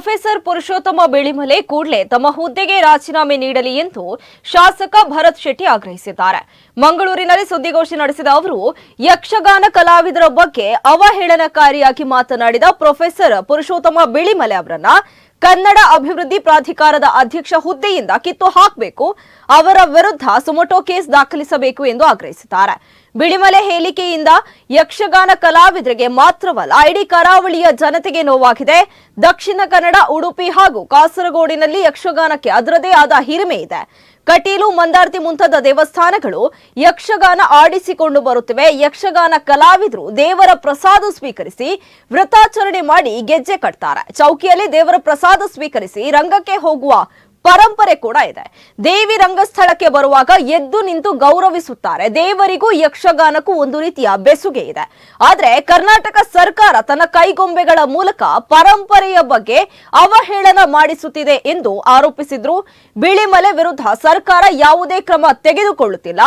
Professor ಪುರುಷೋತ್ತಮ ಬಿಳಿಮಲೆ ಕೂಡಲೇ ತಮ್ಮ ಹುದ್ದೆಗೆ ರಾಜೀನಾಮೆ ನೀಡಲಿ ಎಂದು ಶಾಸಕ ಭರತ್ ಶೆಟ್ಟಿ ಆಗ್ರಹಿಸಿದ್ದಾರೆ. ಮಂಗಳೂರಿನಲ್ಲಿ ಸುದ್ದಿಗೋಷ್ಠಿ ನಡೆಸಿದ ಅವರು, ಯಕ್ಷಗಾನ ಕಲಾವಿದರ ಬಗ್ಗೆ ಅವಹೇಳನಕಾರಿಯಾಗಿ ಮಾತನಾಡಿದ ಪ್ರೊಫೆಸರ್ ಪುರುಷೋತ್ತಮ ಬಿಳಿಮಲೆ ಅವರನ್ನ ಕನ್ನಡ ಅಭಿವೃದ್ಧಿ ಪ್ರಾಧಿಕಾರದ ಅಧ್ಯಕ್ಷ ಹುದ್ದೆಯಿಂದ ಕಿತ್ತು ಹಾಕಬೇಕು ಅವರ ವಿರುದ್ಧ ಸುಮೊಟೋ ಕೇಸ್ ದಾಖಲಿಸಬೇಕು ಎಂದು ಆಗ್ರಹಿಸಿದ್ದಾರೆ. ಬಿಳಿಮಲೆ ಹೇಳಿಕೆಯಿಂದ ಯಕ್ಷಗಾನ ಕಲಾವಿದರಿಗೆ ಮಾತ್ರವಲ್ಲ ಇಡೀ ಕರಾವಳಿಯ ಜನತೆಗೆ ನೋವಾಗಿದೆ. ದಕ್ಷಿಣ ಕನ್ನಡ, ಉಡುಪಿ ಹಾಗೂ ಕಾಸರಗೋಡಿನಲ್ಲಿ ಯಕ್ಷಗಾನಕ್ಕೆ ಅದರದೇ ಆದ ಹಿರಿಮೆ ಇದೆ. ಕಟೀಲು, ಮಂದಾರ್ತಿ ಮುಂತಾದ ದೇವಸ್ಥಾನಗಳು ಯಕ್ಷಗಾನ ಆಡಿಸಿಕೊಂಡು ಬರುತ್ತಿವೆ. ಯಕ್ಷಗಾನ ಕಲಾವಿದರು ದೇವರ ಪ್ರಸಾದ ಸ್ವೀಕರಿಸಿ ವ್ರತಾಚರಣೆ ಮಾಡಿ ಗೆಜ್ಜೆ ಕಟ್ತಾರೆ. ಚೌಕಿಯಲ್ಲಿ ದೇವರ ಪ್ರಸಾದ ಸ್ವೀಕರಿಸಿ ರಂಗಕ್ಕೆ ಹೋಗುವ ಪರಂಪರೆ ಕೂಡ ಇದೆ. ದೇವಿ ರಂಗಸ್ಥಳಕ್ಕೆ ಬರುವಾಗ ಎದ್ದು ನಿಂತು ಗೌರವಿಸುತ್ತಾರೆ. ದೇವರಿಗೂ ಯಕ್ಷಗಾನಕ್ಕೂ ಒಂದು ರೀತಿಯ ಬೆಸುಗೆ ಇದೆ. ಆದ್ರೆ ಕರ್ನಾಟಕ ಸರ್ಕಾರ ತನ್ನ ಕೈಗೊಂಬೆಗಳ ಮೂಲಕ ಪರಂಪರೆಯ ಬಗ್ಗೆ ಅವಹೇಳನ ಮಾಡಿಸುತ್ತಿದೆ ಎಂದು ಆರೋಪಿಸಿದ್ರು. ಬಿಳಿಮಲೆ ವಿರುದ್ಧ ಸರ್ಕಾರ ಯಾವುದೇ ಕ್ರಮ ತೆಗೆದುಕೊಳ್ಳುತ್ತಿಲ್ಲ.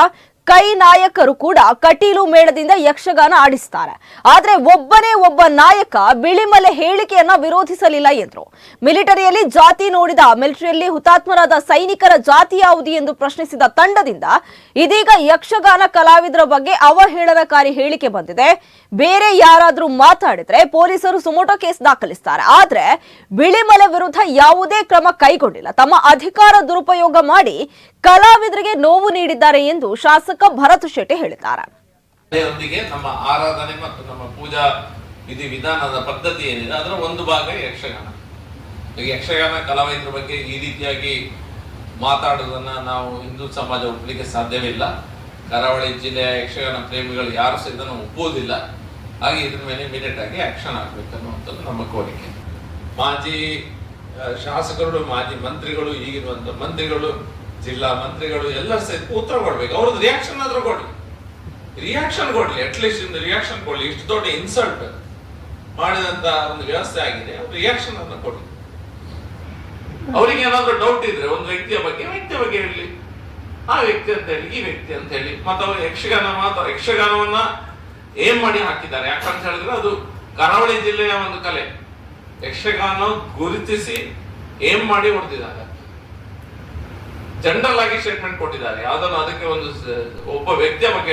ಕೈ ನಾಯಕರು ಕೂಡ ಕಟೀಲು ಮೇಳದಿಂದ ಯಕ್ಷಗಾನ ಆಡಿಸ್ತಾರೆ. ಆದ್ರೆ ಒಬ್ಬನೇ ಒಬ್ಬ ನಾಯಕ ಬಿಳಿಮಲೆ ಹೇಳಿಕೆಯನ್ನ ವಿರೋಧಿಸಲಿಲ್ಲ ಎಂದರು. ಮಿಲಿಟರಿಯಲ್ಲಿ ಜಾತಿ ನೋಡಿದ, ಮಿಲಿಟರಿಯಲ್ಲಿ ಹುತಾತ್ಮರಾದ ಸೈನಿಕರ ಜಾತಿ ಯಾವುದು ಎಂದು ಪ್ರಶ್ನಿಸಿದ ತಂಡದಿಂದ ಇದೀಗ ಯಕ್ಷಗಾನ ಕಲಾವಿದರ ಬಗ್ಗೆ ಅವಹೇಳನಕಾರಿ ಹೇಳಿಕೆ ಬಂದಿದೆ. ಬೇರೆ ಯಾರಾದರೂ ಮಾತಾಡಿದ್ರೆ ಪೊಲೀಸರು ಸುಮೋಟೋ ಕೇಸ್ ದಾಖಲಿಸ್ತಾರೆ. ಆದ್ರೆ ಬಿಳಿಮಲೆ ವಿರುದ್ಧ ಯಾವುದೇ ಕ್ರಮ ಕೈಗೊಂಡಿಲ್ಲ. ತಮ್ಮ ಅಧಿಕಾರ ದುರುಪಯೋಗ ಮಾಡಿ ಕಲಾವಿದರಿಗೆ ನೋವು ನೀಡಿದ್ದಾರೆ ಎಂದು ಶಾಸಕ ಭರತ್ ಶೆಟ್ಟಿ ಹೇಳಿದ್ದಾರೆ. ಅದರೊಂದಿಗೆ ನಮ್ಮ ಆರಾಧನೆ ಮತ್ತು ನಮ್ಮ ಪೂಜಾ ವಿಧಿ ವಿಧಾನದ ಪದ್ಧತಿ ಏನಿದೆ, ಅದರ ಒಂದು ಭಾಗ ಯಕ್ಷಗಾನ. ಯಕ್ಷಗಾನ ಕಲಾವಿದರ ಬಗ್ಗೆ ಈ ರೀತಿಯಾಗಿ ಮಾತಾಡೋದನ್ನ ನಾವು ಹಿಂದೂ ಸಮಾಜ ಒಪ್ಪಲಿಕ್ಕೆ ಸಾಧ್ಯವಿಲ್ಲ. ಕರಾವಳಿ ಜಿಲ್ಲೆಯ ಯಕ್ಷಗಾನ ಪ್ರೇಮಿಗಳು ಯಾರು ಸಹ ಇದನ್ನು ಒಪ್ಪುವುದಿಲ್ಲ. ಹಾಗೆ ಇದ್ರ ಮೇಲೆ ಇಮಿಡಿಯೇಟ್ ಆಗಿ ಆಕ್ಷನ್ ಆಗ್ಬೇಕು ಅನ್ನುವಂಥದ್ದು ನಮ್ಮ ಕೋರಿಕೆ. ಮಾಜಿ ಶಾಸಕರು, ಮಾಜಿ ಮಂತ್ರಿಗಳು ಈಗಿರುವಂತ ಮಂತ್ರಿಗಳು ಜಿಲ್ಲಾ ಮಂತ್ರಿಗಳು ಎಲ್ಲ ಸೇರಿ ಉತ್ತರ ಕೊಡ್ಬೇಕು. ಅವ್ರದ್ದು ರಿಯಾಕ್ಷನ್ ಆದ್ರೂ ಕೊಡ್ಲಿ. ರಿಯಾಕ್ಷನ್ ಕೊಡ್ಲಿ. ಅಟ್ಲೀಸ್ಟ್ ಇಂದ ರಿಯಾಕ್ಷನ್ ಕೊಡ್ಲಿ. ಇಷ್ಟು ದೊಡ್ಡ ಇನ್ಸಲ್ಟ್ ಮಾಡಿದಂತ ಒಂದು ವ್ಯವಸ್ಥೆ ಆಗಿದೆ. ರಿಯಾಕ್ಷನ್ ಅನ್ನ ಕೊಡ್ಲಿ. ಅವರಿಗೆ ಏನಾದ್ರೂ ಡೌಟ್ ಇದ್ರೆ ಒಂದು ವ್ಯಕ್ತಿಯ ಬಗ್ಗೆ ವ್ಯಕ್ತಿಯ ಬಗ್ಗೆ ಹೇಳಿ. ಆ ವ್ಯಕ್ತಿ ಅಂತ ಹೇಳಿ, ಈ ವ್ಯಕ್ತಿ ಅಂತ ಹೇಳಿ. ಮತ್ತೆ ಅವರು ಯಕ್ಷಗಾನ ಮಾತ್ರ, ಯಕ್ಷಗಾನವನ್ನ ಏನ್ ಮಾಡಿ ಹಾಕಿದ್ದಾರೆ? ಯಾಕಂತ ಹೇಳಿದ್ರೆ ಅದು ಕರಾವಳಿ ಜಿಲ್ಲೆಯ ಒಂದು ಕಲೆ. ಯಕ್ಷಗಾನ ಗುರುತಿಸಿ ಏನ್ ಮಾಡಿ ಹೊಡೆದಿದ್ದಾರೆ? ಜನರಲ್ ಆಗಿ ಸ್ಟೇಟ್ಮೆಂಟ್ ಕೊಟ್ಟಿದ್ದಾರೆ. ಯಾವ್ದನ್ನು ಅದಕ್ಕೆ ಒಂದು ಒಬ್ಬ ವ್ಯಕ್ತಿಯ ಬಗ್ಗೆ